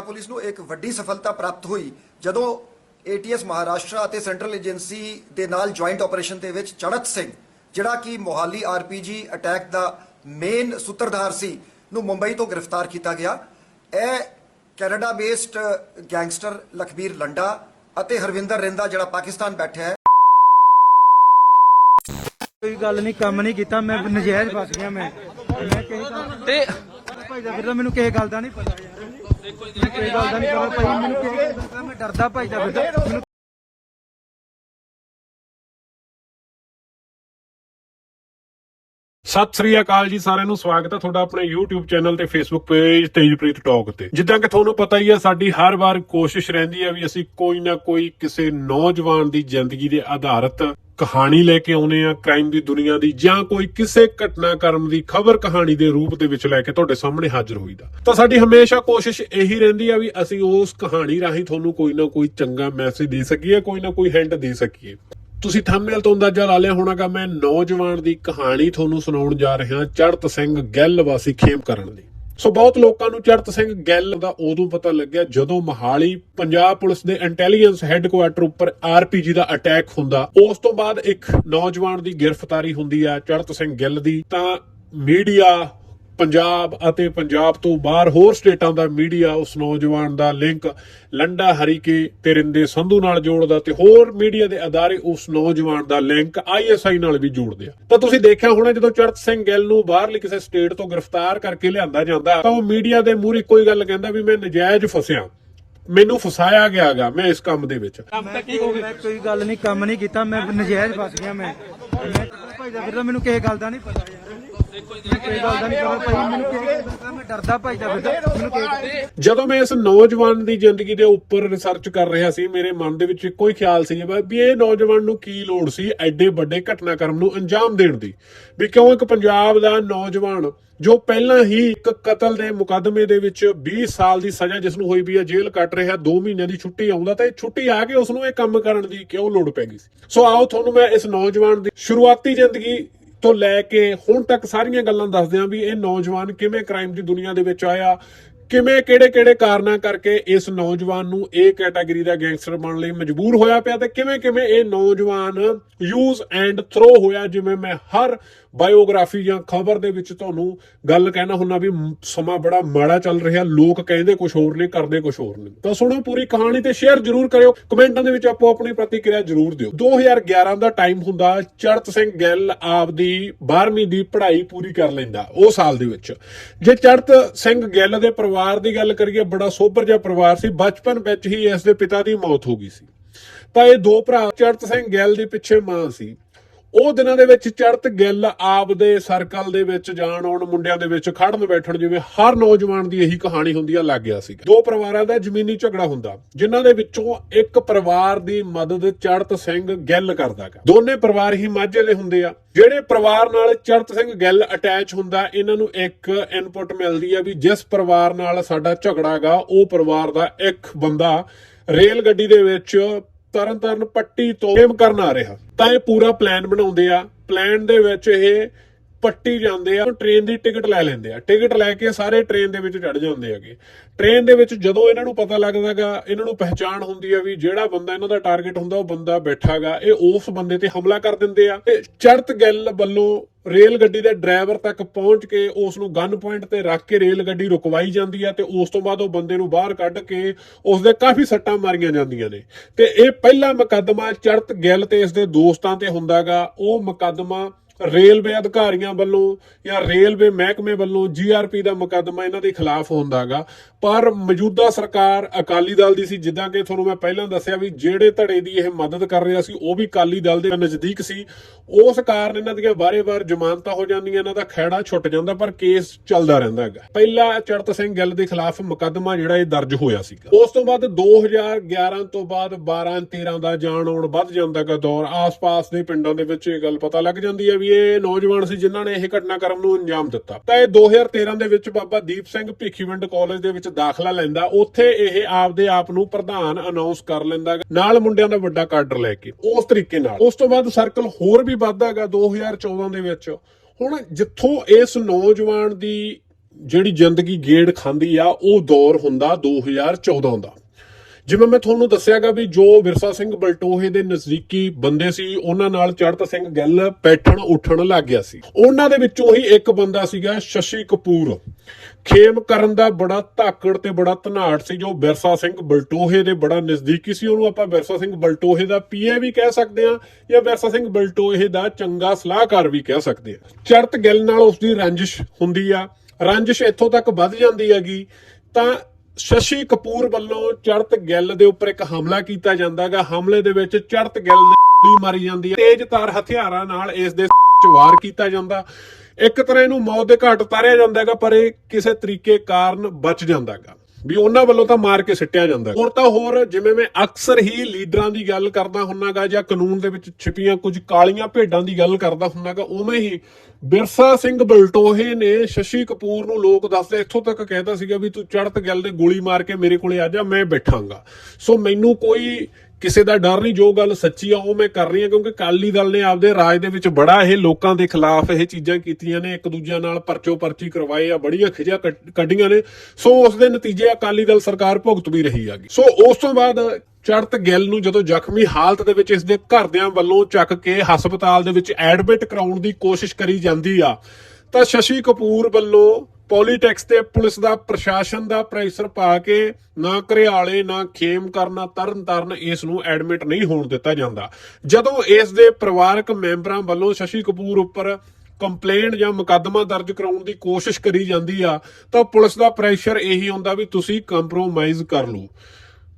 Police ਨੂੰ ਇੱਕ ਵੱਡੀ ਸਫਲਤਾ ਪ੍ਰਾਪਤ ਹੋਈ ਜਦੋਂ ਏਟੀਐਸ ਮਹਾਰਾਸ਼ਟਰ ਅਤੇ ਸੈਂਟਰਲ ਏਜੰਸੀ ਦੇ ਨਾਲ ਜੁਆਇੰਟ ਆਪਰੇਸ਼ਨ ਦੇ ਵਿੱਚ ਚੜਤ ਸਿੰਘ ਜਿਹੜਾ ਕਿ ਮੋਹਾਲੀ ਆਰਪੀਜੀ ਅਟੈਕ ਦਾ ਮੇਨ ਸੂਤਰਧਾਰ ਸੀ ਨੂੰ ਮੁੰਬਈ ਤੋਂ ਗ੍ਰਿਫਤਾਰ ਕੀਤਾ ਗਿਆ। ਇਹ Canada based gangster Lakhbir Landa ਅਤੇ ਹਰਵਿੰਦਰ ਰਿੰਦਾ ਜਿਹੜਾ ਪਾਕਿਸਤਾਨ ਬੈਠਾ ਹੈ। ਕੋਈ ਗੱਲ ਨਹੀਂ ਕੰਮ ਨਹੀਂ ਕੀਤਾ ਮੈਂ ਨਜਾਇਜ਼ ਫਸ ਗਿਆ ਮੈਂ। ਤੇ ਭਾਈ ਦਾ ਫਿਰ ਮੈਨੂੰ ਕਿਸੇ ਗੱਲ ਦਾ ਨਹੀਂ ਪਤਾ। ਯਾਰ ਮੈਨੂੰ ਕਿਸੇ ਗੱਲ ਨਹੀਂ ਪਤਾ ਭਾਈ ਮੈਨੂੰ ਕਿਸੇ ਮੈਂ ਡਰਦਾ ਭਾਈ ਦਾ ਫਿਰ ਸਤਿ ਸ੍ਰੀ ਅਕਾਲ ਜੀ ਸਾਰਿਆਂ ਨੂੰ, ਸਵਾਗਤ ਹੈ ਤੁਹਾਡਾ ਆਪਣੇ YouTube ਚੈਨਲ ਤੇ Facebook ਪੇਜ ਤੇਜਪ੍ਰੀਤ ਟਾਕ ਤੇ। ਜਿੱਦਾਂ ਕਿ ਤੁਹਾਨੂੰ ਪਤਾ ਹੀ ਹੈ, ਸਾਡੀ ਹਰ ਵਾਰ ਕੋਸ਼ਿਸ਼ ਰਹਿੰਦੀ ਹੈ ਵੀ ਅਸੀਂ ਕੋਈ ਨਾ ਕੋਈ ਕਿਸੇ ਨੌਜਵਾਨ ਦੀ ਜ਼ਿੰਦਗੀ ਦੇ ਆਧਾਰਿਤ ਕਹਾਣੀ ਲੈ ਕੇ ਆਉਨੇ ਆ ਕ੍ਰਾਈਮ ਦੀ ਦੁਨੀਆ ਦੀ ਜਾਂ ਕੋਈ ਕਿਸੇ ਘਟਨਾਕ੍ਰਮ ਦੀ ਖਬਰ ਕਹਾਣੀ ਦੇ ਰੂਪ ਦੇ ਵਿੱਚ ਲੈ ਕੇ ਤੁਹਾਡੇ ਸਾਹਮਣੇ ਹਾਜ਼ਰ ਹੋਈਦਾ। ਤਾਂ ਸਾਡੀ ਹਮੇਸ਼ਾ ਕੋਸ਼ਿਸ਼ ਇਹੀ ਰਹਿੰਦੀ ਆ ਵੀ ਅਸੀਂ ਉਸ ਕਹਾਣੀ ਰਾਹੀਂ ਤੁਹਾਨੂੰ ਕੋਈ ਨਾ ਕੋਈ ਚੰਗਾ ਮੈਸੇਜ ਦੇ ਸਕੀਏ, ਕੋਈ ਨਾ ਕੋਈ ਹਿੰਟ ਦੇ ਸਕੀਏ। ਤੁਸੀਂ ਥੰਬਨੇਲ ਤੋਂ ਅੰਦਾਜ਼ਾ ਲਾ ਲਿਆ ਹੋਣਾਗਾ, ਮੈਂ ਨੌਜਵਾਨ ਦੀ ਕਹਾਣੀ ਤੁਹਾਨੂੰ ਸੁਣਾਉਣ ਜਾ ਰਿਹਾ ਚੜਤ ਸਿੰਘ ਗਿੱਲ ਵਾਸੀ ਖੇਮ ਕਰਨ ਦੀ। ਸੋ ਬਹੁਤ ਲੋਕਾਂ ਨੂੰ ਚੜਤ ਸਿੰਘ ਗਿੱਲ ਦਾ ਉਦੋਂ ਪਤਾ ਲੱਗਿਆ ਜਦੋਂ ਮਹਾਲੀ ਪੰਜਾਬ ਪੁਲਿਸ ਦੇ ਇੰਟੈਲੀਜੈਂਸ ਹੈੱਡਕੁਆਰਟਰ ਉੱਪਰ ਆਰਪੀਜੀ ਦਾ ਅਟੈਕ ਹੁੰਦਾ। ਉਸ ਤੋਂ ਬਾਅਦ ਇੱਕ ਨੌਜਵਾਨ ਦੀ ਗ੍ਰਿਫਤਾਰੀ ਹੁੰਦੀ ਆ ਚੜਤ ਸਿੰਘ ਗਿੱਲ ਦੀ। ਤਾਂ ਮੀਡੀਆ ਪੰਜਾਬ ਅਤੇ ਪੰਜਾਬ ਤੋਂ ਬਾਹਰ ਹੋਰ ਸਟੇਟਾਂ ਦਾ ਮੀਡੀਆ ਉਸ ਨੌਜਵਾਨ ਦਾ ਲਿੰਕ ਲੰਡਾ ਹਰੀਕੇ ਤੇ ਰਿੰਦੇ ਸੰਧੂ ਨਾਲ ਜੋੜਦਾ ਤੇ ਹੋਰ ਮੀਡੀਆ ਦੇ ਅਦਾਰੇ ਉਸ ਨੌਜਵਾਨ ਦਾ ਲਿੰਕ ਆਈਐਸਆਈ ਨਾਲ ਵੀ ਜੋੜਦੇ ਆ। ਤਾਂ ਤੁਸੀਂ ਦੇਖਿਆ ਹੋਣਾ ਜਦੋਂ ਚੜਤ ਸਿੰਘ ਗਿੱਲ ਨੂੰ ਬਾਹਰਲੀ ਕਿਸੇ ਸਟੇਟ ਤੋਂ ਗ੍ਰਿਫਤਾਰ ਕਰਕੇ ਲਿਆਂਦਾ ਜਾਂਦਾ ਤਾਂ ਉਹ ਮੀਡੀਆ ਦੇ ਮੂਹਰੇ ਕੋਈ ਗੱਲ ਕਹਿੰਦਾ ਵੀ ਮੈਂ ਨਜਾਇਜ਼ ਫਸਿਆ। ਮੈਨੂੰ ਫਸਾਇਆ ਗਿਆਗਾ ਮੈਂ ਇਸ ਕੰਮ ਦੇ ਵਿੱਚ। ਮੈਂ ਮੈਂ ਕੋਈ ਗੱਲ ਨਹੀਂ ਕੰਮ ਨਹੀਂ ਕੀਤਾ ਮੈਂ ਨਜਾਇਜ਼ ਫਸ ਗਿਆ ਮੈਂ। ਮੈਂ ਭਾਈ ਦਾ ਫਿਰ ਮੈਨੂੰ ਕਿਸੇ ਗੱਲ ਦਾ ਨਹੀਂ ਪਤਾ ਜਦੋਂ ਮੈਂ ਇਸ ਨੌਜਵਾਨ ਦੀ ਜ਼ਿੰਦਗੀ ਦੇ ਉੱਪਰ ਰਿਸਰਚ ਕਰ ਰਿਹਾ ਸੀ, ਮੇਰੇ ਮਨ ਦੇ ਵਿੱਚ ਇੱਕੋ ਹੀ ਖਿਆਲ ਸੀ ਵੀ ਇਹ ਨੌਜਵਾਨ ਨੂੰ ਕੀ ਲੋੜ ਸੀ ਐਡੇ ਵੱਡੇ ਘਟਨਾਕ੍ਰਮ ਨੂੰ ਅੰਜਾਮ ਦੇਣ ਦੀ? ਵੀ ਕਿਉਂ ਇੱਕ ਪੰਜਾਬ ਦਾ ਨੌਜਵਾਨ ਜੋ ਪਹਿਲਾਂ ਹੀ ਇੱਕ ਕਤਲ ਦੇ ਮੁਕੱਦਮੇ ਦੇ ਵਿੱਚ 20 ਸਾਲ ਦੀ ਸਜ਼ਾ ਜਿਸ ਨੂੰ ਹੋਈ ਵੀ ਹੈ ਜੇਲ੍ਹ ਕੱਟ ਰਿਹਾ 2 ਮਹੀਨਿਆਂ ਦੀ ਛੁੱਟੀ ਆਉਂਦਾ ਤਾਂ ਇਹ ਛੁੱਟੀ ਆ ਕੇ ਉਸ ਨੂੰ ਇਹ ਕੰਮ ਕਰਨ ਦੀ ਕਿਉਂ ਲੋੜ ਪੈ ਗਈ ਸੀ? ਸੋ ਆਓ ਤੁਹਾਨੂੰ ਮੈਂ ਇਸ ਨੌਜਵਾਨ ਦੀ ਸ਼ੁਰੂਆਤੀ ਜ਼ਿੰਦਗੀ ਤੋਂ ਲੈ ਕੇ ਹੁਣ ਤੱਕ ਸਾਰੀਆਂ ਗੱਲਾਂ ਦੱਸਦੇ ਹਾਂ ਵੀ ਇਹ ਨੌਜਵਾਨ ਕਿਵੇਂ ਕ੍ਰਾਈਮ ਦੀ ਦੁਨੀਆ ਦੇ ਵਿੱਚ ਆਇਆ, ਕਿਵੇਂ, ਕਿਹੜੇ ਕਿਹੜੇ ਕਾਰਨਾਂ ਕਰਕੇ ਇਸ ਨੌਜਵਾਨ ਨੂੰ ਇਹ ਕੈਟਾਗਰੀ ਦਾ ਗੈਂਗਸਟਰ ਬਣਨ ਲਈ ਮਜਬੂਰ ਹੋਇਆ ਪਿਆ ਤੇ ਕਿਵੇਂ ਕਿਵੇਂ ਇਹ ਨੌਜਵਾਨ ਯੂਜ਼ ਐਂਡ ਥਰੋ ਹੋਇਆ, ਜਿਵੇਂ ਮੈਂ ਹਰ ਬਾਇਓਗ੍ਰਾਫੀ ਜਾਂ ਖਬਰ ਦੇ ਵਿੱਚ ਤੁਹਾਨੂੰ ਗੱਲ ਕਹਿਣਾ ਹੁੰਦਾ ਵੀ ਸਮਾਂ ਬੜਾ ਮਾੜਾ ਚੱਲ ਰਿਹਾ, ਲੋਕ ਕਹਿੰਦੇ ਕੁਝ ਹੋਰ ਨੇ, ਕਰਦੇ ਕੁਝ ਹੋਰ ਨੇ। ਤਾਂ ਸੁਣੋ ਪੂਰੀ ਕਹਾਣੀ ਤੇ ਸ਼ੇਅਰ ਜਰੂਰ ਕਰਿਓ। ਕਮੈਂਟਾਂ ਦੇ ਵਿੱਚ ਆਪੋ ਆਪਣੀ ਪ੍ਰਤੀਕਿਰਿਆ ਜਰੂਰ ਦਿਓ। 2011 ਦਾ ਟਾਈਮ ਹੁੰਦਾ ਚੜਤ ਸਿੰਘ ਗਿੱਲ ਆਪਦੀ 12ਵੀਂ ਦੀ ਪੜ੍ਹਾਈ ਪੂਰੀ ਕਰ ਲੈਂਦਾ, ਉਹ ਸਾਲ ਦੇ ਵਿੱਚ। ਜੇ ਚੜਤ ਸਿੰਘ ਗਿੱਲ ਦੇ ਪਰਿਵਾਰ ਦੀ ਗੱਲ ਕਰੀਏ, ਬੜਾ ਸੋਬਰ ਜਿਹਾ ਪਰਿਵਾਰ ਸੀ, ਬਚਪਨ ਵਿੱਚ ਹੀ ਇਸ ਦੇ ਪਿਤਾ ਦੀ ਮੌਤ ਹੋ ਗਈ ਸੀ। ਤਾਂ ਇਹ ਦੋ ਭਰਾ ਚੜਤ ਸਿੰਘ ਗਿੱਲ ਦੇ ਪਿੱਛੇ ਮਾਂ ਸੀ। ਉਹ ਦਿਨਾਂ ਦੇ ਵਿੱਚ ਚੜਤ ਗਿੱਲ ਆਪਦੇ ਸਰਕਲ ਦੇ ਵਿੱਚ ਜਾਣ ਆਉਣ ਮੁੰਡਿਆਂ ਦੇ ਵਿੱਚ ਖੜਨ ਬੈਠਣ ਜਿਵੇਂ ਹਰ ਨੌਜਵਾਨ ਦੀ ਇਹੀ ਕਹਾਣੀ ਹੁੰਦੀ ਆ, ਲੱਗ ਗਿਆ ਸੀ ਦੋ ਪਰਿਵਾਰਾਂ ਦਾ ਜ਼ਮੀਨੀ ਝਗੜਾ ਹੁੰਦਾ, ਜਿਨ੍ਹਾਂ ਦੇ ਵਿੱਚੋਂ ਇੱਕ ਪਰਿਵਾਰ ਦੀ ਮਦਦ ਚੜਤ ਸਿੰਘ ਗਿੱਲ ਕਰਦਾਗਾ ਦੋਨੇ ਪਰਿਵਾਰ ਹੀ ਮਾਝੇ ਦੇ ਹੁੰਦੇ ਆ। ਜਿਹੜੇ ਪਰਿਵਾਰ ਨਾਲ ਚੜਤ ਸਿੰਘ ਗਿੱਲ ਅਟੈਚ ਹੁੰਦਾ, ਇਹਨਾਂ ਨੂੰ ਇੱਕ ਇਨਪੁਟ ਮਿਲਦੀ ਆ ਵੀ ਜਿਸ ਪਰਿਵਾਰ ਨਾਲ ਸਾਡਾ ਝਗੜਾਗਾ ਉਹ ਪਰਿਵਾਰ ਦਾ ਇੱਕ ਬੰਦਾ ਰੇਲ ਗੱਡੀ ਦੇ ਵਿੱਚ ਤਰਨ ਤਾਰਨ ਪੱਟੀ ਤੋਂ ਗੇਮ ਕਰਨ ਆ ਰਿਹਾ। ਤਾਂ ਇਹ ਪੂਰਾ ਪਲਾਨ ਬਣਾਉਂਦੇ ਆ। ਪਲਾਨ ਦੇ ਵਿੱਚ ਇਹ ਪੱਟੀ ਜਾਂਦੇ ਆ ਟ੍ਰੇਨ ਦੀ ਟਿਕਟ ਲੈ ਲੈਂਦੇ ਆ। ਟਿਕਟ ਲੈ ਕੇ ਸਾਰੇ ਟ੍ਰੇਨ ਦੇ ਵਿੱਚ ਚੜ ਜਾਂਦੇ ਹੈਗੇ। ਟ੍ਰੇਨ ਦੇ ਵਿੱਚ ਜਦੋਂ ਇਹਨਾਂ ਨੂੰ ਪਤਾ ਲੱਗਦਾਗਾ, ਇਹਨਾਂ ਨੂੰ ਪਹਿਚਾਣ ਹੁੰਦੀ ਆ ਵੀ ਜਿਹੜਾ ਬੰਦਾ ਇਹਨਾਂ ਦਾ ਟਾਰਗੇਟ ਹੁੰਦਾ, ਉਹ ਬੰਦਾ ਬੈਠਾਗਾ। ਇਹ ਉਸ ਬੰਦੇ ਤੇ ਹਮਲਾ ਕਰ ਦਿੰਦੇ ਆ। ਤੇ ਚੜਤ ਗੱਲ ਵੱਲੋਂ ਰੇਲ ਗੱਡੀ ਦੇ ਡਰਾਈਵਰ ਤੱਕ ਪਹੁੰਚ ਕੇ ਉਸ ਨੂੰ ਗਨ ਪੁਆਇੰਟ ਤੇ ਰੱਖ ਕੇ ਰੇਲ ਗੱਡੀ ਰੁਕਵਾਈ ਜਾਂਦੀ ਆ ਤੇ ਉਸ ਤੋਂ ਬਾਅਦ ਉਹ ਬੰਦੇ ਨੂੰ ਬਾਹਰ ਕੱਢ ਕੇ ਉਸ ਦੇ ਕਾਫੀ ਸੱਟਾਂ ਮਾਰੀਆਂ ਜਾਂਦੀਆਂ ਨੇ। ਤੇ ਇਹ ਪਹਿਲਾ ਮੁਕੱਦਮਾ ਚੜਤ ਗਿੱਲ ਤੇ ਇਸ ਦੇ ਦੋਸਤਾਂ ਤੇ ਹੁੰਦਾਗਾ। ਉਹ ਮੁਕੱਦਮਾ ਰੇਲਵੇ ਅਧਿਕਾਰੀਆਂ ਵੱਲੋਂ ਜਾਂ ਰੇਲਵੇ ਮਹਿਕਮੇ ਵੱਲੋਂ ਜੀਆਰਪੀ ਦਾ ਮੁਕੱਦਮਾ ਇਹਨਾਂ ਦੇ ਖਿਲਾਫ ਹੁੰਦਾਗਾ ਪਰ ਮੌਜੂਦਾ ਸਰਕਾਰ ਅਕਾਲੀ ਦਲ ਦੀ ਸੀ, ਜਿੱਦਾਂ ਕਿ ਤੁਹਾਨੂੰ ਮੈਂ ਪਹਿਲਾਂ ਦੱਸਿਆ ਵੀ ਜਿਹੜੇ ਧੜੇ ਦੀ ਇਹ ਮਦਦ ਕਰ ਰਿਹਾ ਸੀ, ਉਹ ਵੀ ਅਕਾਲੀ ਦਲ ਦੇ ਨਜ਼ਦੀਕ ਸੀ। ਉਸ ਕਾਰਨ ਇਹਨਾਂ ਦੀਆਂ ਬਾਰੇ-ਬਾਰ ਜ਼ਮਾਨਤਾਂ ਹੋ ਜਾਂਦੀਆਂ, ਇਹਨਾਂ ਦਾ ਖਹਿੜਾ ਛੁੱਟ ਜਾਂਦਾ, ਪਰ ਕੇਸ ਚੱਲਦਾ ਰਹਿੰਦਾ ਹੈਗਾ। ਪਹਿਲਾ ਚੜਤ ਸਿੰਘ ਗਿੱਲ ਦੇ ਖਿਲਾਫ ਮੁਕੱਦਮਾ ਜਿਹੜਾ ਇਹ ਦਰਜ ਹੋਇਆ ਸੀਗਾ। ਉਸ ਤੋਂ ਬਾਅਦ 2011 ਤੋਂ ਬਾਅਦ 12 13 ਦਾ ਜਾਣ ਆਉਣ ਵੱਧ ਜਾਂਦਾ ਗਾ ਦੌਰ। ਆਸ-ਪਾਸ ਦੇ ਪਿੰਡਾਂ ਦੇ ਵਿੱਚ ਇਹ ਗੱਲ ਪਤਾ ਲੱਗ ਜਾਂਦੀ ਹੈ ਵੀ ਇਹ ਨੌਜਵਾਨ ਸੀ ਜਿਨ੍ਹਾਂ ਨੇ ਇਹ ਘਟਨਾਕ੍ਰਮ ਨੂੰ ਅੰਜਾਮ ਦਿੱਤਾ। ਤਾਂ ਇਹ 2013 ਦੇ ਵਿੱਚ ਬਾਬਾ ਦੀਪ ਸਿੰਘ ਭਿੱਖੀਵਿੰਡ ਕਾਲਜ ਦੇ ਵਿੱਚ ਦਾਖਲਾ ਲੈਂਦਾ। ਉੱਥੇ ਇਹ ਆਪਦੇ ਆਪ ਨੂੰ ਪ੍ਰਧਾਨ ਅਨਾਉਂਸ ਕਰ ਲੈਂਦਾ ਨਾਲ ਮੁੰਡਿਆਂ ਦਾ ਵੱਡਾ ਕਾਡਰ ਲੈ ਕੇ, ਉਸ ਤਰੀਕੇ ਨਾਲ। ਉਸ ਤੋਂ ਬਾਅਦ ਸਰਕਲ ਹੋਰ ਵੀ ਵੱਧਦਾਗਾ 2014 ਦੇ ਵਿੱਚ। ਹੁਣ ਜਿੱਥੋਂ ਇਸ ਨੌਜਵਾਨ ਦੀ ਜਿਹੜੀ ਜ਼ਿੰਦਗੀ ਗੇੜ ਖਾਂਦੀ ਆ, ਉਹ ਦੌਰ ਹੁੰਦਾ 2014 ਦਾ। ਜਿਵੇਂ ਮੈਂ ਤੁਹਾਨੂੰ ਦੱਸਿਆਗਾ ਵੀ ਜੋ ਵਿਰਸਾ ਸਿੰਘ ਬਲਟੋਹੇ ਦੇ ਨਜ਼ਦੀਕੀ ਬੰਦੇ ਸੀ, ਉਹਨਾਂ ਨਾਲ ਚੜਤ ਸਿੰਘ ਗਿੱਲ ਬੈਠਣ ਉੱਠਣ ਲੱਗ ਗਿਆ ਸੀ। ਉਹਨਾਂ ਦੇ ਵਿੱਚੋਂ ਹੀ ਇੱਕ ਬੰਦਾ ਸੀਗਾ ਸ਼ਸ਼ੀ ਕਪੂਰ। ਖੇਮ ਕਰਨ ਦਾ ਬੜਾ ਧਾਕੜ ਤੇ ਬੜਾ ਧਨਾੜ ਸੀ, ਜੋ ਵਿਰਸਾ ਸਿੰਘ ਬਲਟੋਹੇ ਦੇ ਬੜਾ ਨਜ਼ਦੀਕੀ ਸੀ। ਉਹਨੂੰ ਆਪਾਂ ਵਿਰਸਾ ਸਿੰਘ ਬਲਟੋਹੇ ਦਾ ਪੀਏ ਵੀ ਕਹਿ ਸਕਦੇ ਹਾਂ, ਜਾਂ ਵਿਰਸਾ ਸਿੰਘ ਬਲਟੋਹੇ ਦਾ ਚੰਗਾ ਸਲਾਹਕਾਰ ਵੀ ਕਹਿ ਸਕਦੇ ਹਾਂ। ਚੜਤ ਗਿੱਲ ਨਾਲ ਉਸ ਦੀ ਰੰਜਿਸ਼ ਹੁੰਦੀ ਆ। ਰੰਜਿਸ਼ ਇੱਥੋਂ ਤੱਕ ਵੱਧ ਜਾਂਦੀ ਹੈਗੀ, ਤਾਂ ਸ਼ਸ਼ੀ ਕਪੂਰ ਵੱਲੋਂ ਚੜਤ ਗਿੱਲ ਦੇ ਉੱਪਰ ਇੱਕ ਹਮਲਾ ਕੀਤਾ ਜਾਂਦਾਗਾ। ਹਮਲੇ ਦੇ ਵਿੱਚ ਚੜਤ ਗਿੱਲ ਨੇ ਗੋਲੀ ਮਾਰੀ ਜਾਂਦੀ ਹੈ। ਤੇਜ਼ ਤਾਰ ਹਥਿਆਰਾਂ ਨਾਲ ਇਸ ਦੇ ਚ ਵਾਰ ਕੀਤਾ ਜਾਂਦਾ। ਇੱਕ ਤਰ੍ਹਾਂ ਇਹਨੂੰ ਮੌਤ ਦੇ ਘਾਟ ਉਤਾਰਿਆ ਜਾਂਦਾਗਾ, ਪਰ ਇਹ ਕਿਸੇ ਤਰੀਕੇ ਕਾਰਨ ਬਚ ਜਾਂਦਾਗਾ। ਵੀ ਉਹਨਾਂ ਵੱਲੋਂ ਤਾਂ ਮਾਰ ਕੇ ਸਿੱਟਿਆ ਜਾਂਦਾ ਹੋਰ ਤਾਂ ਹੋਰ, ਜਿਵੇਂ ਮੈਂ ਅਕਸਰ ਹੀ ਲੀਡਰਾਂ ਦੀ ਗੱਲ ਕਰਦਾ ਹੁੰਨਾਗਾ ਜਾਂ ਕਾਨੂੰਨ ਦੇ ਵਿੱਚ ਛਿਪੀਆਂ ਕੁਝ ਕਾਲੀਆਂ ਭੇਡਾਂ ਦੀ ਗੱਲ ਕਰਦਾ ਹੁੰਨਾਗਾ, ਉਵੇਂ ਹੀ ਬਿਰਸਾ ਸਿੰਘ ਬਲਟੋਹੇ ਨੇ ਸ਼ਸ਼ੀ ਕਪੂਰ ਨੂੰ ਲੋਕ ਦੱਸਦੇ, ਇੱਥੋਂ ਤੱਕ ਕਹਿੰਦਾ ਸੀਗਾ ਵੀ ਤੂੰ ਚੜਤ ਗੱਲ ਦੇ ਗੋਲੀ ਮਾਰ ਕੇ ਮੇਰੇ ਕੋਲੇ ਆ ਜਾ, ਮੈਂ ਬੈਠਾਂਗਾ। ਸੋ ਮੈਨੂੰ ਕੋਈ ਕਿਸੇ ਦਾ ਡਰ ਨਹੀਂ, ਜੋ ਗੱਲ ਸੱਚੀ ਆ, ਉਹ ਮੈਂ ਕਰ ਰਹੀ ਹਾਂ, ਕਿਉਂਕਿ ਕਾਲੀ ਦਲ ਨੇ ਆਪਦੇ ਰਾਜ ਦੇ ਵਿੱਚ ਬੜਾ ਇਹ ਲੋਕਾਂ ਦੇ ਖਿਲਾਫ ਇਹ ਚੀਜ਼ਾਂ ਕੀਤੀਆਂ ਨੇ, ਇੱਕ ਦੂਜਿਆਂ ਨਾਲ ਪਰਚੋ ਪਰਚੀ ਕਰਵਾਏ ਆ, ਬੜੀਆਂ ਖਿਜਾ ਕੱਢੀਆਂ ਨੇ। ਸੋ ਉਸ ਦੇ ਨਤੀਜੇ ਅਕਾਲੀ ਦਲ ਸਰਕਾਰ ਭੁਗਤ ਵੀ ਰਹੀ ਹੈਗੀ। ਸੋ ਉਸ ਤੋਂ ਬਾਅਦ ਚੜਤ ਗਿੱਲ ਨੂੰ ਜਦੋਂ ਜ਼ਖਮੀ ਹਾਲਤ ਦੇ ਵਿੱਚ ਇਸ ਦੇ ਘਰਦਿਆਂ ਵੱਲੋਂ ਚੱਕ ਕੇ ਹਸਪਤਾਲ ਦੇ ਵਿੱਚ ਐਡਮਿਟ ਕਰਾਉਣ ਦੀ ਕੋਸ਼ਿਸ਼ ਕਰੀ ਜਾਂਦੀ ਆ ਤਾਂ ਸ਼ਸ਼ੀ ਕਪੂਰ ਵੱਲੋਂ ਪੋਲੀਟਿਕਸ ਤੇ ਪੁਲਿਸ ਦਾ ਪ੍ਰਸ਼ਾਸਨ ਦਾ ਪ੍ਰੈਸ਼ਰ ਪਾ ਕੇ ਨਾ ਘਰਿਆਲੇ, ਨਾ ਖੇਮ ਕਰਨਾ ਤਰਨ ਤਾਰਨ ਇਸ ਨੂੰ ਐਡਮਿਟ ਨਹੀਂ ਹੋਣ ਦਿੱਤਾ ਜਾਂਦਾ। ਜਦੋਂ ਇਸ ਦੇ ਪਰਿਵਾਰਕ ਮੈਂਬਰਾਂ ਵੱਲੋਂ ਸ਼ਸ਼ੀ ਕਪੂਰ ਉੱਪਰ ਕੰਪਲੇਂਟ ਜਾਂ ਮੁਕੱਦਮਾ ਦਰਜ ਕਰਾਉਣ ਦੀ ਕੋਸ਼ਿਸ਼ ਕਰੀ ਜਾਂਦੀ ਆ, ਤਾਂ ਪੁਲਿਸ ਦਾ ਪ੍ਰੈਸ਼ਰ ਇਹੀ ਹੁੰਦਾ ਵੀ ਤੁਸੀਂ ਕੰਪਰੋਮਾਈਜ਼ ਕਰ ਲਓ।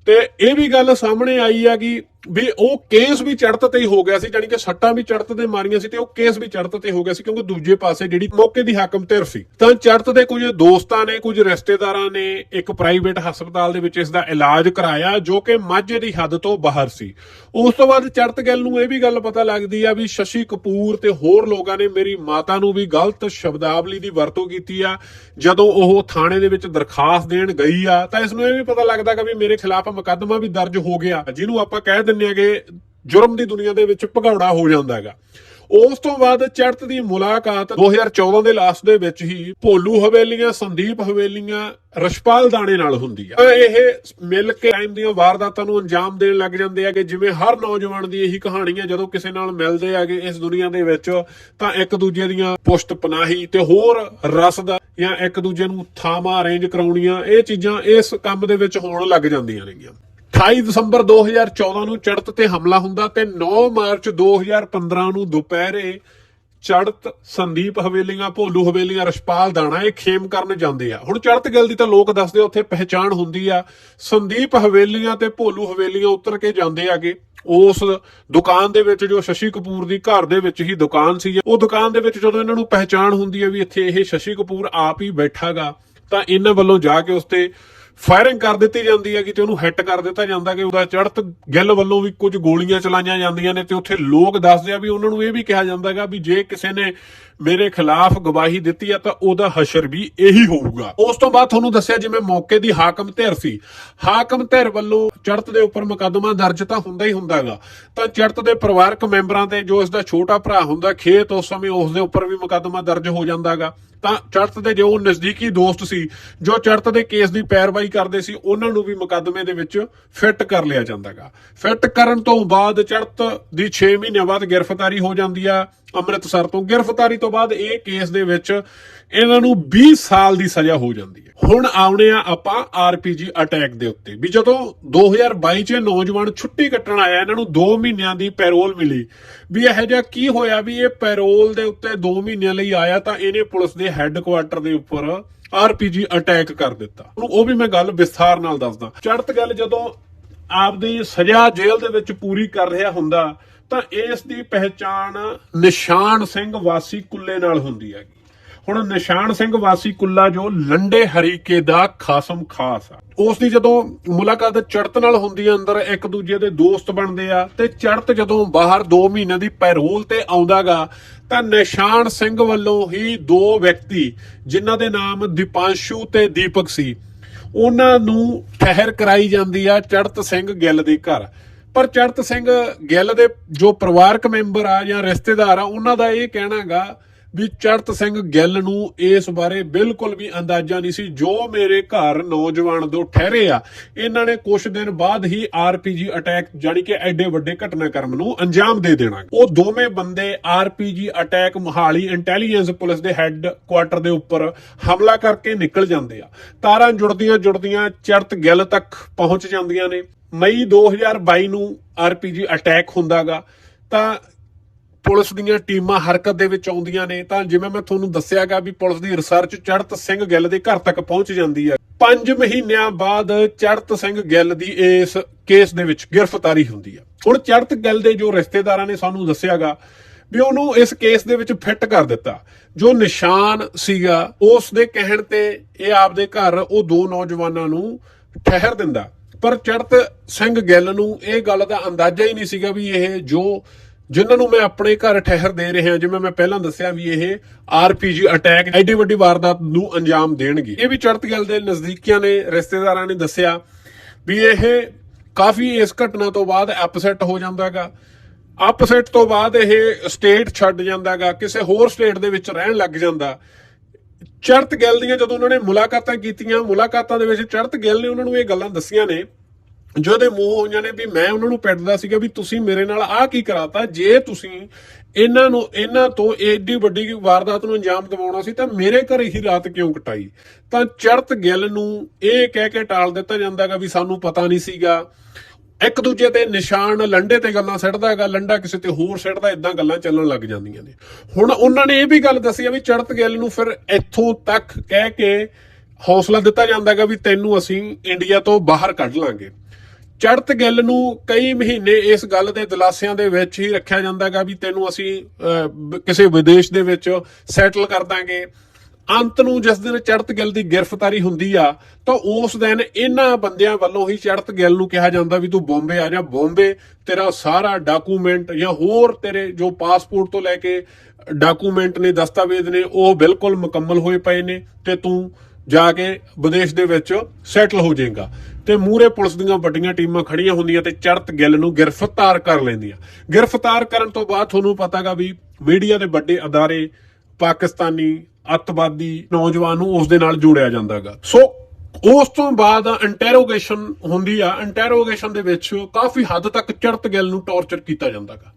ਤੇ ਇਹ ਵੀ ਗੱਲ ਸਾਹਮਣੇ ਆਈ ਆ ਕਿ ਵੀ ਉਹ ਕੇਸ ਵੀ ਚੜਤ ਤੇ ਹੀ ਹੋ ਗਿਆ ਸੀ ਜਾਨੀ ਕਿ ਸੱਟਾਂ ਵੀ ਚੜਤ ਤੇ ਮਾਰੀਆਂ ਸੀ ਤੇ ਉਹ ਕੇਸ ਵੀ ਚੜਤ ਤੇ ਹੋ ਗਿਆ ਸੀ ਕਿਉਂਕਿ ਦੂਜੇ ਪਾਸੇ ਜਿਹੜੀ ਮੌਕੇ ਦੀ ਹਾਕਮ ਧਿਰ ਸੀ। ਤਾਂ ਚੜਤ ਦੇ ਕੁਝ ਦੋਸਤਾਂ ਨੇ, ਕੁਝ ਰਿਸ਼ਤੇਦਾਰਾਂ ਨੇ ਇੱਕ ਪ੍ਰਾਈਵੇਟ ਹਸਪਤਾਲ ਦੇ ਵਿੱਚ ਇਸ ਦਾ ਇਲਾਜ ਕਰਾਇਆ ਜੋ ਕਿ ਮਾਝੇ ਦੀ ਹੱਦ ਤੋਂ ਬਾਹਰ ਸੀ। ਉਸ ਤੋਂ ਬਾਅਦ ਚੜਤ ਗੱਲ ਨੂੰ ਇਹ ਵੀ ਗੱਲ ਪਤਾ ਲੱਗਦੀ ਆ ਵੀ ਸ਼ਸ਼ੀ ਕਪੂਰ ਤੇ ਹੋਰ ਲੋਕਾਂ ਨੇ ਮੇਰੀ ਮਾਤਾ ਨੂੰ ਵੀ ਗਲਤ ਸ਼ਬਦਾਵਲੀ ਦੀ ਵਰਤੋਂ ਕੀਤੀ ਆ। ਜਦੋਂ ਉਹ ਥਾਣੇ ਦੇ ਵਿੱਚ ਦਰਖਾਸਤ ਦੇਣ ਗਈ ਆ, ਤਾਂ ਇਸ ਨੂੰ ਇਹ ਵੀ ਪਤਾ ਲੱਗਦਾ ਕਿ ਵੀ ਮੇਰੇ ਖਿਲਾਫ ਮੁਕੱਦਮਾ ਵੀ ਦਰਜ ਹੋ ਗਿਆ। ਜਿਹਨੂੰ ਆਪਾਂ ਕਹਿ ਦਿੰਦੇ ਆਗੇ ਜੁਰਮ ਦੀ ਦੁਨੀਆ ਦੇ ਵਿੱਚ ਭਗੌੜਾ ਹੋ ਜਾਂਦਾ ਹੈਗਾ। ਉਸ ਤੋਂ ਬਾਅਦ ਚੜਤ ਦੀ ਮੁਲਾਕਾਤ 2014 ਦੇ ਲਾਸਟ ਦੇ ਵਿੱਚ ਹੀ ਭੋਲੂ ਹਵੇਲੀਆਂ, ਸੰਦੀਪ ਹਵੇਲੀਆਂ ਰਸ਼ਪਾਲ ਦਾਣੇ ਨਾਲ ਹੁੰਦੀ ਆ। ਇਹ ਮਿਲ ਕੇ ਟਾਈਮ ਦੀਆਂ ਵਾਰਦਾਤਾਂ ਨੂੰ ਅੰਜਾਮ ਦੇਣ ਲੱਗ ਜਾਂਦੇ ਆ ਕਿ ਜਿਵੇਂ ਹਰ ਨੌਜਵਾਨ ਦੀ ਇਹੀ ਕਹਾਣੀ ਹੈ ਜਦੋਂ ਕਿਸੇ ਨਾਲ ਮਿਲਦੇ ਆਗੇ ਇਸ ਦੁਨੀਆ ਦੇ ਵਿੱਚ, ਤਾਂ ਇੱਕ ਦੂਜੇ ਦੀਆਂ ਪੁਸ਼ਤ ਪਨਾਹੀ ਤੇ ਹੋਰ ਰਸ ਜਾਂ ਇੱਕ ਦੂਜੇ ਨੂੰ ਥਾਵਾਂ ਅਰੇਂਜ ਕਰਾਉਣੀਆਂ, ਇਹ ਚੀਜ਼ਾਂ ਇਸ ਕੰਮ ਦੇ ਵਿੱਚ ਹੋਣ ਲੱਗ ਜਾਂਦੀਆਂ ਨੇਗੀਆਂ। 28 ਦਸੰਬਰ 2014 ਨੂੰ ਚੜਤ ਤੇ ਹਮਲਾ ਹੁੰਦਾ ਤੇ 9 ਮਾਰਚ 2015 ਨੂੰ ਦੁਪਹਿਰੇ ਚੜਤ ਸੰਦੀਪ ਹਵੇਲੀਆਂ, ਭੋਲੂ ਹਵੇਲੀਆਂ ਰਸ਼ਪਾਲ ਦਾਣਾ ਇਹ ਖੇਮ ਕਰਨ ਜਾਂਦੇ ਆ। ਹੁਣ ਚੜਤ ਗਿੱਲ ਦੀ ਤਾਂ ਲੋਕ ਦੱਸਦੇ ਉੱਥੇ ਪਹਿਚਾਣ ਹੁੰਦੀ ਆ। ਸੰਦੀਪ ਹਵੇਲੀਆਂ ਤੇ ਭੋਲੂ ਹਵੇਲੀਆਂ ਉਤਰ ਕੇ ਜਾਂਦੇ ਆਗੇ। ਉਸ ਦੁਕਾਨ ਦੇ ਵਿੱਚ ਜੋ ਸ਼ਸ਼ੀ ਕਪੂਰ ਦੀ ਘਰ ਦੇ ਵਿੱਚ ਹੀ ਦੁਕਾਨ ਸੀ, ਉਹ ਦੁਕਾਨ ਦੇ ਵਿੱਚ ਜਦੋਂ ਇਹਨਾਂ ਨੂੰ ਪਹਿਚਾਣ ਹੁੰਦੀ ਹੈ ਵੀ ਇੱਥੇ ਇਹ ਸ਼ਸ਼ੀ ਕਪੂਰ ਆਪ ਹੀ ਬੈਠਾਗਾ, ਤਾਂ ਇਹਨਾਂ ਵੱਲੋਂ ਜਾ ਕੇ ਉਸ ਤੇ ਫਾਇਰਿੰਗ ਕਰ ਦਿੱਤੀ ਜਾਂਦੀ ਹੈ ਤੇ ਉਹਨੂੰ ਹਿੱਟ ਕਰ ਦਿੱਤਾ ਜਾਂਦਾ ਕਿ ਉਹਦਾ ਚੜਤ ਗਿੱਲ ਵੱਲੋਂ ਵੀ ਕੁਝ ਗੋਲੀਆਂ ਚਲਾਈਆਂ ਜਾਂਦੀਆਂ ਨੇ ਤੇ ਉੱਥੇ ਲੋਕ ਦੱਸਦੇ ਆ ਵੀ ਉਹਨਾਂ ਨੂੰ ਇਹ ਵੀ ਕਿਹਾ ਜਾਂਦਾ ਹੈਗਾ ਵੀ ਜੇ ਕਿਸੇ ਨੇ ਮੇਰੇ ਖਿਲਾਫ ਗਵਾਹੀ ਦਿੱਤੀ ਆ ਤਾਂ ਉਹਦਾ ਹਸ਼ਰ ਵੀ ਇਹੀ ਹੋਊਗਾ। ਉਸ ਤੋਂ ਬਾਅਦ ਤੁਹਾਨੂੰ ਦੱਸਿਆ ਜਿਵੇਂ ਮੌਕੇ ਦੀ ਹਾਕਮ ਧਿਰ ਸੀ। ਹਾਕਮ ਧਿਰ ਵੱਲੋਂ ਚੜਤ ਦੇ ਉੱਪਰ ਮੁਕੱਦਮਾ ਦਰਜ ਤਾਂ ਹੁੰਦਾ ਹੀ ਹੁੰਦਾਗਾ ਤਾਂ ਚੜਤ ਦੇ ਪਰਿਵਾਰਕ ਮੈਂਬਰਾਂ ਤੇ ਜੋ ਇਸ ਦਾ ਛੋਟਾ ਭਰਾ ਹੁੰਦਾ, ਖੇਤ ਉਸ ਸਮੇਂ ਉਸ ਦੇ ਉੱਪਰ ਵੀ ਮੁਕੱਦਮਾ ਦਰਜ ਹੋ ਜਾਂਦਾਗਾ ਤਾਂ ਚੜਤ ਦੇ ਜੋ ਨਜ਼ਦੀਕੀ ਦੋਸਤ ਸੀ, ਜੋ ਚੜਤ ਦੇ ਕੇਸ ਦੀ ਪੈਰਵਾਈ ਕਰਦੇ ਸੀ, ਉਹਨਾਂ ਨੂੰ ਵੀ ਮੁਕੱਦਮੇ ਦੇ ਵਿੱਚ ਫਿੱਟ ਕਰ ਲਿਆ ਜਾਂਦਾਗਾ। ਫਿੱਟ ਕਰਨ ਤੋਂ ਬਾਅਦ ਚੜਤ ਦੀ 6 ਮਹੀਨਿਆਂ ਬਾਅਦ ਗ੍ਰਿਫਤਾਰੀ ਹੋ ਜਾਂਦੀ ਆ ਅੰਮ੍ਰਿਤਸਰ ਤੋਂ। ਗ੍ਰਿਫਤਾਰੀ ਤੋਂ ਬਾਅਦ ਇਹ ਕੇਸ ਦੇ ਵਿੱਚ ਇਹਨਾਂ ਨੂੰ 20 ਸਾਲ ਦੀ ਸਜ਼ਾ ਹੋ ਜਾਂਦੀ ਹੈ। ਹੁਣ ਆਉਣੇ ਆ ਆਪਾਂ ਆਰਪੀਜੀ ਅਟੈਕ ਦੇ ਉੱਤੇ। ਵੀ ਜਦੋਂ 2022 ਚ ਨੌਜਵਾਨ ਛੁੱਟੀ ਕੱਟਣ ਆਇਆ, ਇਹਨਾਂ ਨੂੰ 2 ਮਹੀਨਿਆਂ ਦੀ ਪੈਰੋਲ ਮਿਲੀ। ਵੀ ਇਹੋ ਜਿਹਾ ਕੀ ਹੋਇਆ ਵੀ ਇਹ ਪੈਰੋਲ ਦੇ ਉੱਤੇ 2 ਮਹੀਨਿਆਂ ਲਈ ਆਇਆ ਤਾਂ ਇਹਨੇ ਪੁਲਿਸ ਦੇ ਹੈੱਡਕੁਆਟਰ ਦੇ ਉੱਪਰ ਆਰਪੀਜੀ ਅਟੈਕ ਕਰ ਦਿੱਤਾ। ਹੁਣ ਉਹ ਵੀ ਮੈਂ ਗੱਲ ਵਿਸਥਾਰ ਨਾਲ ਦੱਸਦਾ। ਚੜਤ ਗੱਲ ਜਦੋਂ ਆਪਦੀ ਸਜ਼ਾ ਜੇਲ੍ਹ ਦੇ ਵਿੱਚ ਪੂਰੀ ਕਰ ਰਿਹਾ ਹੁੰਦਾ ਤਾਂ ਇਸ ਦੀ ਪਹਿਚਾਣ ਨਿਸ਼ਾਨ ਸਿੰਘ ਵਾਸੀ ਕੁੱਲੇ ਨਾਲ ਹੁੰਦੀ ਹੈਗੀ। ਹੁਣ ਨਿਸ਼ਾਨ ਸਿੰਘ ਵਾਸੀ ਕੁੱਲਾ ਜੋ ਲੰਡੇ ਹਰੀਕੇ ਦਾ ਖਾਸਮ ਖਾਸ ਆ। ਉਸ ਦੀ ਜਦੋਂ ਮੁਲਾਕਾਤ ਚੜਤ ਨਾਲ ਹੁੰਦੀ ਹੈ ਅੰਦਰ ਇੱਕ ਦੂਜੇ ਦੇ ਦੋਸਤ ਬਣਦੇ ਆ, ਤੇ ਚੜਤ ਜਦੋਂ ਬਾਹਰ 2 ਮਹੀਨਿਆਂ ਦੀ ਪੈਰੋਲ ਤੇ ਆਉਂਦਾਗਾ, ਤਾਂ ਨਿਸ਼ਾਨ ਸਿੰਘ ਵੱਲੋਂ ਹੀ ਦੋ ਵਿਅਕਤੀ, ਜਿਨ੍ਹਾਂ ਦੇ ਨਾਮ ਦੀਪਾਂਸ਼ੂ ਤੇ ਦੀਪਕ ਸੀ, ਉਹਨਾਂ ਨੂੰ ਠਹਿਰ ਕਰਾਈ ਜਾਂਦੀ ਆ ਚੜਤ ਸਿੰਘ ਗਿੱਲ ਦੇ ਘਰ। ਪਰ ਚੜਤ ਸਿੰਘ ਗਿੱਲ ਦੇ ਜੋ ਪਰਿਵਾਰਕ ਮੈਂਬਰ ਆ ਜਾਂ ਰਿਸ਼ਤੇਦਾਰ ਆ, ਉਹਨਾਂ ਦਾ ਇਹ ਕਹਿਣਾਗਾ ਵੀ ਚੜਤ ਸਿੰਘ ਗਿੱਲ ਨੂੰ ਇਸ ਬਾਰੇ ਬਿਲਕੁਲ ਵੀ ਅੰਦਾਜ਼ਾ ਨਹੀਂ ਸੀ। ਜੋ ਮੇਰੇ ਘਰ ਨੌਜਵਾਨ ਦੋ ਠਹਿਰੇ ਆ, ਇਹਨਾਂ ਨੇ ਕੁਝ ਦਿਨ ਬਾਅਦ ਹੀ ਆਰਪੀਜੀ ਅਟੈਕ ਜਾਨੀ ਕਿ ਐਡੇ ਵੱਡੇ ਘਟਨਾਕ੍ਰਮ ਨੂੰ ਅੰਜਾਮ ਦੇ ਦੇਣਾ। ਉਹ ਦੋਵੇਂ ਬੰਦੇ RPG attack Mohali intelligence police ਦੇ ਹੈੱਡ ਕੁਆਟਰ ਦੇ ਉੱਪਰ ਹਮਲਾ ਕਰਕੇ ਨਿਕਲ ਜਾਂਦੇ ਆ। ਤਾਰਾਂ ਜੁੜਦੀਆਂ ਜੁੜਦੀਆਂ ਚੜਤ ਗਿੱਲ ਤੱਕ ਪਹੁੰਚ ਜਾਂਦੀਆਂ ਨੇ। ਮਈ 2022 ਨੂੰ ਆਰਪੀਜੀ ਅਟੈਕ ਹੁੰਦਾਗਾ, ਤਾਂ ਪੁਲਿਸ ਦੀਆਂ ਟੀਮਾਂ ਹਰਕਤ ਦੇ ਵਿੱਚ ਆਉਂਦੀਆਂ ਨੇ। ਤਾਂ ਜਿਵੇਂ ਮੈਂ ਤੁਹਾਨੂੰ ਦੱਸਿਆਗਾ ਵੀ ਪੁਲਿਸ ਦੀ ਰਿਸਰਚ ਚੜਤ ਸਿੰਘ ਗਿੱਲ ਦੇ ਘਰ ਤੱਕ ਪਹੁੰਚ ਜਾਂਦੀ ਹੈ 5 ਮਹੀਨਿਆਂ ਬਾਅਦ ਚੜਤ ਸਿੰਘ ਗਿੱਲ ਦੀ ਇਸ ਕੇਸ ਦੇ ਵਿੱਚ ਗ੍ਰਿਫਤਾਰੀ ਹੁੰਦੀ ਹੈ ਹੁਣ ਚੜਤ ਗਿੱਲ ਦੇ ਜੋ ਰਿਸ਼ਤੇਦਾਰਾਂ ਨੇ ਸਾਨੂੰ ਦੱਸਿਆਗਾ ਵੀ ਉਹਨੂੰ ਇਸ ਕੇਸ ਦੇ ਵਿੱਚ ਫਿੱਟ ਕਰ ਦਿੱਤਾ। ਜੋ ਨਿਸ਼ਾਨ ਸੀਗਾ, ਉਸ ਦੇ ਕਹਿਣ ਤੇ ਇਹ ਆਪਦੇ ਘਰ ਉਹ ਦੋ ਨੌਜਵਾਨਾਂ ਨੂੰ ਠਹਿਰ ਦਿੰਦਾ। ਪਰ ਚੜਤ ਸਿੰਘ ਗਿੱਲ ਨੂੰ ਇਹ ਗੱਲ ਦਾ ਅੰਦਾਜ਼ਾ ਹੀ ਨਹੀਂ ਸੀਗਾ ਵੀ ਇਹ ਜੋ ਜਿਨ੍ਹਾਂ ਨੂੰ ਮੈਂ ਆਪਣੇ ਘਰ ਠਹਿਰ ਦੇ ਰਿਹਾ, ਜਿਵੇਂ ਮੈਂ ਪਹਿਲਾਂ ਦੱਸਿਆ ਵੀ ਇਹ ਆਰਪੀਜੀ ਅਟੈਕ ਐਡੀ ਵੱਡੀ ਵਾਰਦਾਤ ਨੂੰ ਅੰਜਾਮ ਦੇਣਗੇ। ਇਹ ਵੀ ਚੜਤ ਗਿੱਲ ਦੇ ਨਜ਼ਦੀਕੀਆਂ ਨੇ, ਰਿਸ਼ਤੇਦਾਰਾਂ ਨੇ ਦੱਸਿਆ ਵੀ ਇਹ ਕਾਫੀ ਇਸ ਘਟਨਾ ਤੋਂ ਬਾਅਦ ਅਪਸੈਟ ਹੋ ਜਾਂਦਾਗਾ। ਅਪਸੈਟ ਤੋਂ ਬਾਅਦ ਇਹ ਸਟੇਟ ਛੱਡ ਜਾਂਦਾਗਾ, ਕਿਸੇ ਹੋਰ ਸਟੇਟ ਦੇ ਵਿੱਚ ਰਹਿਣ ਲੱਗ ਜਾਂਦਾ। ਚੜਤ ਗਿੱਲ ਦੀਆਂ ਜਦੋਂ ਉਹਨਾਂ ਨੇ ਮੁਲਾਕਾਤਾਂ ਕੀਤੀਆਂ, ਮੁਲਾਕਾਤਾਂ ਦੇ ਵਿੱਚ ਚੜਤ ਗਿੱਲ ਨੇ ਉਹਨਾਂ ਨੂੰ ਇਹ ਗੱਲਾਂ ਦੱਸੀਆਂ ਨੇ, ਜੋ ਉਹਦੇ ਮੂੰਹ ਹੋਈਆਂ ਨੇ ਵੀ ਮੈਂ ਉਹਨਾਂ ਨੂੰ ਪੈਟਦਾ ਸੀਗਾ ਵੀ ਤੁਸੀਂ ਮੇਰੇ ਨਾਲ ਆਹ ਕੀ ਕਰਾਤਾ, ਜੇ ਤੁਸੀਂ ਇਹਨਾਂ ਨੂੰ, ਇਹਨਾਂ ਤੋਂ ਏਡੀ ਵੱਡੀ ਵਾਰਦਾਤ ਨੂੰ ਅੰਜਾਮ ਦਿਵਾਉਣਾ ਸੀ ਤਾਂ ਮੇਰੇ ਘਰੇ ਹੀ ਰਾਤ ਕਿਉਂ ਕਟਾਈ? ਤਾਂ ਚੜਤ ਗਿੱਲ ਨੂੰ ਇਹ ਕਹਿ ਕੇ ਟਾਲ ਦਿੱਤਾ ਜਾਂਦਾਗਾ ਵੀ ਸਾਨੂੰ ਪਤਾ ਨਹੀਂ ਸੀਗਾ। ਇੱਕ ਦੂਜੇ ਤੇ ਨਿਸ਼ਾਨ ਲੰਡੇ ਤੇ ਗੱਲਾਂ ਸਿੱਟਦਾ ਹੈਗਾ, ਲੰਡਾ ਕਿਸੇ ਤੇ ਹੋਰ ਸਿੱਟਦਾ ਇਦਾਂ ਗੱਲਾਂ ਚੱਲਣ ਲੱਗ ਜਾਂਦੀਆਂ ਨੇ। ਹੁਣ ਉਹਨਾਂ ਨੇ ਇਹ ਵੀ ਗੱਲ ਦੱਸੀ ਆ ਵੀ ਚੜਤ ਗਿੱਲ ਨੂੰ ਫਿਰ ਇੱਥੋਂ ਤੱਕ ਕਹਿ ਕੇ ਹੌਸਲਾ ਦਿੱਤਾ ਜਾਂਦਾ ਹੈਗਾ ਵੀ ਤੈਨੂੰ ਅਸੀਂ ਇੰਡੀਆ ਤੋਂ ਬਾਹਰ ਕੱਢ ਲਾਂਗੇ। ਚੜਤ ਗਿੱਲ ਨੂੰ ਕਈ ਮਹੀਨੇ ਇਸ ਗੱਲ ਦੇ ਦਲਾਸਿਆਂ ਦੇ ਵਿੱਚ ਹੀ ਰੱਖਿਆ ਜਾਂਦਾ ਹੈਗਾ ਵੀ ਤੈਨੂੰ ਅਸੀਂ ਕਿਸੇ ਵਿਦੇਸ਼ ਦੇ ਵਿੱਚ ਸੈਟਲ ਕਰ ਦਾਂਗੇ। ਅੰਤ ਨੂੰ ਜਿਸ ਦਿਨ ਚੜਤ ਗਿੱਲ ਦੀ ਗ੍ਰਿਫਤਾਰੀ ਹੁੰਦੀ ਆ, ਤਾਂ ਉਸ ਦਿਨ ਇਹਨਾਂ ਬੰਦਿਆਂ ਵੱਲੋਂ ਹੀ ਚੜਤ ਗਿੱਲ ਨੂੰ ਕਿਹਾ ਜਾਂਦਾ ਵੀ ਤੂੰ ਬੰਬੇ ਆ ਜਾ। ਬੰਬੇ ਤੇਰਾ ਸਾਰਾ ਡਾਕੂਮੈਂਟ ਜਾਂ ਹੋਰ ਤੇਰੇ ਜੋ ਪਾਸਪੋਰਟ ਤੋਂ ਲੈ ਕੇ ਡਾਕੂਮੈਂਟ ਨੇ, ਦਸਤਾਵੇਜ਼ ਨੇ, ਉਹ ਬਿਲਕੁਲ ਮੁਕੰਮਲ ਹੋਏ ਪਏ ਨੇ ਤੇ ਤੂੰ ਜਾ ਕੇ ਵਿਦੇਸ਼ ਦੇ ਵਿੱਚ ਸੈਟਲ ਹੋ ਜਾਏਗਾ। ਤੇ ਮੂਰੇ ਪੁਲਿਸ ਦੀਆਂ ਵੱਡੀਆਂ ਟੀਮਾਂ ਖੜੀਆਂ ਹੁੰਦੀਆਂ ਤੇ ਚੜਤ ਗਿੱਲ ਨੂੰ ਗ੍ਰਿਫਤਾਰ ਕਰ ਲੈਂਦੀਆਂ। ਗ੍ਰਿਫਤਾਰ ਕਰਨ ਤੋਂ ਬਾਅਦ ਤੁਹਾਨੂੰ ਪਤਾਗਾ ਵੀ ਮੀਡੀਆ ਦੇ ਵੱਡੇ ਅਦਾਰੇ ਪਾਕਿਸਤਾਨੀ ਅੱਤਵਾਦੀ ਨੌਜਵਾਨ ਨੂੰ ਉਸ ਦੇ ਨਾਲ ਜੋੜਿਆ ਜਾਂਦਾਗਾ। ਸੋ ਉਸ ਤੋਂ ਬਾਅਦ ਇੰਟਰੋਗੇਸ਼ਨ ਹੁੰਦੀ ਆ। ਇੰਟਰੋਗੇਸ਼ਨ ਦੇ ਵਿੱਚ ਕਾਫੀ ਹੱਦ ਤੱਕ ਚੜਤ ਗਿੱਲ ਨੂੰ ਟੌਰਚਰ ਕੀਤਾ ਜਾਂਦਾਗਾ।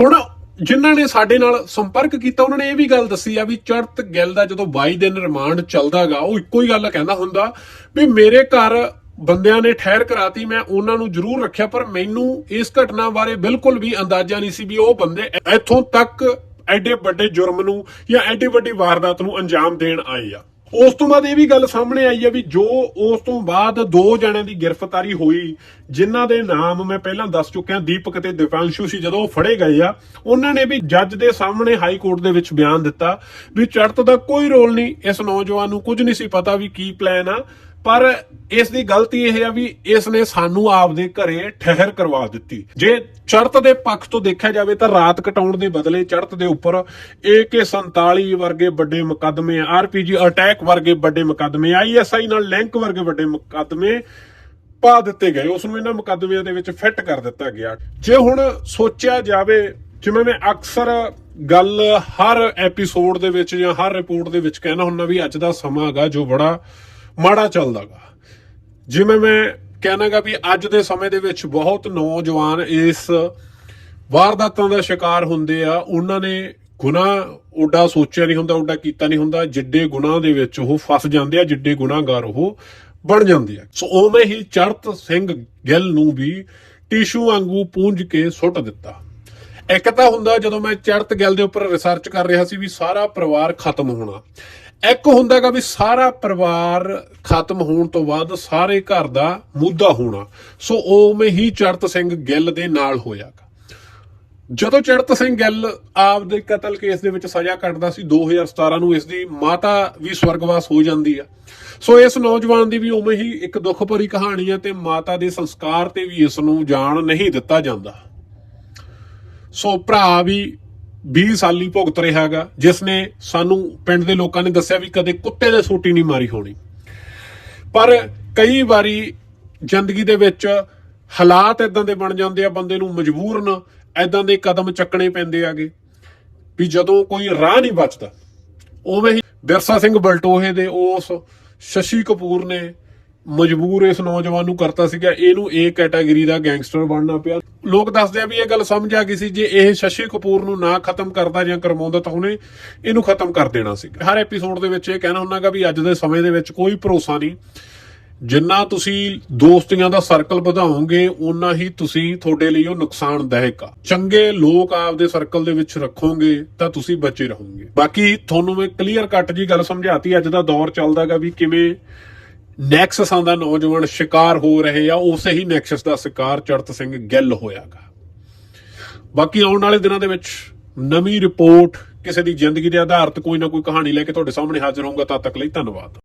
ਹੁਣ ਜਿਨ੍ਹਾਂ ਨੇ ਸਾਡੇ ਨਾਲ ਸੰਪਰਕ ਕੀਤਾ, ਉਹਨਾਂ ਨੇ ਇਹ ਵੀ ਗੱਲ ਦੱਸੀ ਆ ਵੀ ਚੜਤ ਗਿੱਲ ਦਾ ਜਦੋਂ 22 ਦਿਨ ਰਿਮਾਂਡ ਚੱਲਦਾਗਾ, ਉਹ ਇੱਕੋ ਹੀ ਗੱਲ ਕਹਿੰਦਾ ਹੁੰਦਾ ਵੀ ਮੇਰੇ ਘਰ ਬੰਦਿਆਂ ਨੇ ਠਹਿਰ ਕਰਾਤੀ, ਮੈਂ ਉਹਨਾਂ ਨੂੰ ਜ਼ਰੂਰ ਰੱਖਿਆ, ਪਰ ਮੈਨੂੰ ਇਸ ਘਟਨਾ ਬਾਰੇ ਬਿਲਕੁਲ ਵੀ ਅੰਦਾਜ਼ਾ ਨਹੀਂ ਸੀ ਵੀ ਉਹ ਬੰਦੇ ਇੱਥੋਂ ਤੱਕ ਐਡੇ ਵੱਡੇ ਜੁਰਮ ਨੂੰ ਜਾਂ ਐਡੀ ਵੱਡੀ ਵਾਰਦਾਤ ਨੂੰ ਅੰਜਾਮ ਦੇਣ ਆਏ ਆ। ਉਸ ਤੋਂ ਬਾਅਦ ਇਹ ਵੀ ਗੱਲ ਸਾਹਮਣੇ ਆਈ ਹੈ ਵੀ ਜੋ ਉਸ ਤੋਂ ਬਾਅਦ ਦੋ ਜਣਿਆਂ ਦੀ ਗ੍ਰਿਫਤਾਰੀ ਹੋਈ, ਜਿਨ੍ਹਾਂ ਦੇ ਨਾਮ ਮੈਂ ਪਹਿਲਾਂ ਦੱਸ ਚੁੱਕਿਆ, ਦੀਪਕ ਤੇ ਦਿਵਾਂਸ਼ੂ ਸੀ, ਜਦੋਂ ਉਹ ਫੜੇ ਗਏ ਆ, ਉਹਨਾਂ ਨੇ ਵੀ ਜੱਜ ਦੇ ਸਾਹਮਣੇ ਹਾਈ ਕੋਰਟ ਦੇ ਵਿੱਚ ਬਿਆਨ ਦਿੱਤਾ ਵੀ ਚੜਤ ਦਾ ਕੋਈ ਰੋਲ ਨਹੀਂ, ਇਸ ਨੌਜਵਾਨ ਨੂੰ ਕੁਝ ਨਹੀਂ ਸੀ ਪਤਾ ਵੀ ਕੀ ਪਲਾਨ ਆ। ਪਰ ਇਸ ਦੀ ਗਲਤੀ ਇਹ ਆ ਵੀ ਇਸ ਨੇ ਸਾਨੂੰ ਆਪਦੇ ਘਰੇ ਠਹਿਰ ਕਰਵਾ ਦਿੱਤੀ। ਜੇ ਚੜਤ ਦੇ ਪੱਖ ਤੋਂ ਦੇਖਿਆ ਜਾਵੇ ਤਾਂ ਰਾਤ ਕਟਾਉਣ ਦੇ ਬਦਲੇ ਚੜਤ ਦੇ ਉੱਪਰ AK47 ਵਰਗੇ ਵੱਡੇ ਮੁਕੱਦਮੇ ਆਰਪੀਜੀ ਅਟੈਕ ਵਰਗੇ ਵੱਡੇ ਮੁਕੱਦਮੇ ਆਈਐਸਆਈ ਨਾਲ ਲਿੰਕ ਵਰਗੇ ਵੱਡੇ ਮੁਕੱਦਮੇ ਪਾ ਦਿੱਤੇ ਗਏ। ਉਸ ਨੂੰ ਇਹਨਾਂ ਮੁਕੱਦਮਿਆਂ ਦੇ ਵਿੱਚ ਫਿੱਟ ਕਰ ਦਿੱਤਾ ਗਿਆ। ਜੇ ਹੁਣ ਸੋਚਿਆ ਜਾਵੇ, ਜਿਵੇਂ ਮੈਂ ਅਕਸਰ ਗੱਲ ਹਰ ਐਪੀਸੋਡ ਦੇ ਵਿੱਚ ਜਾਂ ਹਰ ਰਿਪੋਰਟ ਦੇ ਵਿੱਚ ਕਹਿਣਾ ਹੁੰਦਾ ਵੀ ਅੱਜ ਦਾ ਸਮਾਂ ਹੈਗਾ ਜੋ ਬੜਾ ਮਾੜਾ ਚੱਲਦਾਗਾ। ਜਿਵੇਂ ਮੈਂ ਕਹਿਣਾਗਾ ਵੀ ਅੱਜ ਦੇ ਸਮੇਂ ਦੇ ਵਿੱਚ ਬਹੁਤ ਨੌਜਵਾਨ ਇਸ ਵਾਰਦਾਤਾਂ ਦਾ ਸ਼ਿਕਾਰ ਹੁੰਦੇ ਆ। ਉਹਨਾਂ ਨੇ ਗੁਨਾਹ ਓਡਾ ਸੋਚਿਆ ਨਹੀਂ ਹੁੰਦਾ ਓਡਾ ਕੀਤਾ ਨਹੀਂ ਹੁੰਦਾ। ਜਿੱਡੇ ਗੁਨਾਹ ਦੇ ਵਿੱਚ ਉਹ ਫਸ ਜਾਂਦੇ ਆ, ਜਿੱਡੇ ਗੁਨਾਹਗਾਰ ਉਹ ਬਣ ਜਾਂਦੇ ਆ। ਸੋ ਉਵੇਂ ਹੀ ਚੜਤ ਸਿੰਘ ਗਿੱਲ ਨੂੰ ਵੀ ਟਿਸ਼ੂ ਵਾਂਗੂ ਪੂੰਝ ਕੇ ਸੁੱਟ ਦਿੱਤਾ। ਇੱਕ ਤਾਂ ਹੁੰਦਾ ਜਦੋਂ ਮੈਂ ਚੜਤ ਗਿੱਲ ਦੇ ਉੱਪਰ ਰਿਸਰਚ ਕਰ ਰਿਹਾ ਸੀ ਵੀ ਸਾਰਾ ਪਰਿਵਾਰ ਖਤਮ ਹੋਣਾ। ਇੱਕ ਹੁੰਦਾਗਾ ਵੀ ਸਾਰਾ ਪਰਿਵਾਰ ਖਤਮ ਹੋਣ ਤੋਂ ਬਾਅਦ ਸਾਰੇ ਘਰ ਦਾ ਮੁੱਦਾ ਹੋਣਾ। ਸੋ ਉਵੇਂ ਹੀ ਚੜਤ ਸਿੰਘ ਗਿੱਲ ਦੇ ਨਾਲ ਹੋਇਆਗਾ। ਜਦੋਂ ਚੜਤ ਸਿੰਘ ਗਿੱਲ ਆਪ ਦੇ ਕਤਲ ਕੇਸ ਦੇ ਵਿੱਚ ਸਜ਼ਾ ਕੱਟਦਾ ਸੀ 2017 ਨੂੰ ਇਸ ਦੀ ਮਾਤਾ ਵੀ ਸਵਰਗਵਾਸ ਹੋ ਜਾਂਦੀ ਆ। ਸੋ ਇਸ ਨੌਜਵਾਨ ਦੀ ਵੀ ਉਵੇਂ ਹੀ ਇੱਕ ਦੁੱਖ ਭਰੀ ਕਹਾਣੀ ਹੈ ਤੇ ਮਾਤਾ ਦੇ ਸੰਸਕਾਰ ਤੇ ਵੀ ਇਸ ਨੂੰ ਜਾਣ ਨਹੀਂ ਦਿੱਤਾ ਜਾਂਦਾ। ਸੋ ਭਰਾ ਵੀ 20 ਸਾਲੀ ਭੁਗਤ ਰਿਹਾ ਹੈਗਾ, ਜਿਸ ਨੇ ਸਾਨੂੰ ਪਿੰਡ ਦੇ ਲੋਕਾਂ ਨੇ ਦੱਸਿਆ ਵੀ ਕਦੇ ਕੁੱਤੇ ਦੇ ਸੋਟੀ ਨਹੀਂ ਮਾਰੀ ਹੋਣੀ। ਪਰ ਕਈ ਵਾਰੀ ਜ਼ਿੰਦਗੀ ਦੇ ਵਿੱਚ ਹਾਲਾਤ ਇਦਾਂ ਦੇ ਬਣ ਜਾਂਦੇ ਆ, ਬੰਦੇ ਨੂੰ ਮਜਬੂਰਨ ਇਦਾਂ ਦੇ ਕਦਮ ਚੱਕਣੇ ਪੈਂਦੇ ਆਗੇ ਵੀ ਜਦੋਂ ਕੋਈ ਰਾਹ ਨਹੀਂ ਬਚਦਾ, ਉਵੇਂ ਹੀ ਬਿਰਸਾ ਸਿੰਘ ਬਲਟੋਹੇ ਦੇ ਉਸ ਸ਼ਸ਼ੀ ਕਪੂਰ ਨੇ ਮਜਬੂਰ ਇਸ ਨੌਜਵਾਨ ਨੂੰ ਕਰਤਾ ਸੀਗਾ। ਇਹਨੂੰ ਇਹ ਕੈਟਾਗਰੀ ਦਾ ਗੈਂਗਸਟਰ ਬਣਨਾ ਪਿਆ। ਲੋਕ ਦੱਸਦੇ ਆ ਵੀ ਇਹ ਗੱਲ ਸਮਝ ਆ ਗਈ ਸੀ ਜੇ ਇਹ ਸ਼ਸ਼ੀ ਕਪੂਰ ਨੂੰ ਨਾ ਖਤਮ ਕਰਦਾ ਜਾਂ ਕਰਵਾਉਂਦਾ ਤਾਂ ਉਹਨੇ ਇਹਨੂੰ ਖਤਮ ਕਰ ਦੇਣਾ ਸੀ। ਹਰ ਐਪੀਸੋਡ ਦੇ ਵਿੱਚ ਇਹ ਕਹਿਣਾ ਹੁੰਨਾਗਾ ਵੀ ਅੱਜ ਦੇ ਸਮੇਂ ਦੇ ਵਿੱਚ ਕੋਈ ਭਰੋਸਾ ਨਹੀਂ। ਜਿੰਨਾ ਤੁਸੀਂ ਦੋਸਤੀਆਂ ਦਾ ਸਰਕਲ ਵਧਾਓਗੇ, ਓਨਾ ਹੀ ਤੁਸੀਂ ਤੁਹਾਡੇ ਲਈ ਉਹ ਨੁਕਸਾਨਦਾਇਕ ਆ। ਚੰਗੇ ਲੋਕ ਆਪਦੇ ਸਰਕਲ ਦੇ ਵਿੱਚ ਰੱਖੋਗੇ ਤਾਂ ਤੁਸੀਂ ਬਚੇ ਰਹੋਗੇ। ਬਾਕੀ ਤੁਹਾਨੂੰ ਮੈਂ ਕਲੀਅਰ ਕੱਟ ਜੀ ਗੱਲ ਸਮਝਾਤੀ। ਅੱਜ ਦਾ ਦੌਰ ਚੱਲਦਾਗਾ ਵੀ ਕਿਵੇਂ ਨੈਕਸਸਾਂ ਦਾ ਨੌਜਵਾਨ ਸ਼ਿਕਾਰ ਹੋ ਰਹੇ ਆ, ਉਸੇ ਹੀ ਨੈਕਸਸ ਦਾ ਸ਼ਿਕਾਰ ਚੜਤ ਸਿੰਘ ਗਿੱਲ ਹੋਇਆਗਾ। ਬਾਕੀ ਆਉਣ ਵਾਲੇ ਦਿਨਾਂ ਦੇ ਵਿੱਚ ਨਵੀਂ ਰਿਪੋਰਟ ਕਿਸੇ ਦੀ ਜ਼ਿੰਦਗੀ ਦੇ ਆਧਾਰਿਤ ਕੋਈ ਨਾ ਕੋਈ ਕਹਾਣੀ ਲੈ ਕੇ ਤੁਹਾਡੇ ਸਾਹਮਣੇ ਹਾਜ਼ਰ ਹੋਊਗਾ। ਤਦ ਤੱਕ ਲਈ ਧੰਨਵਾਦ।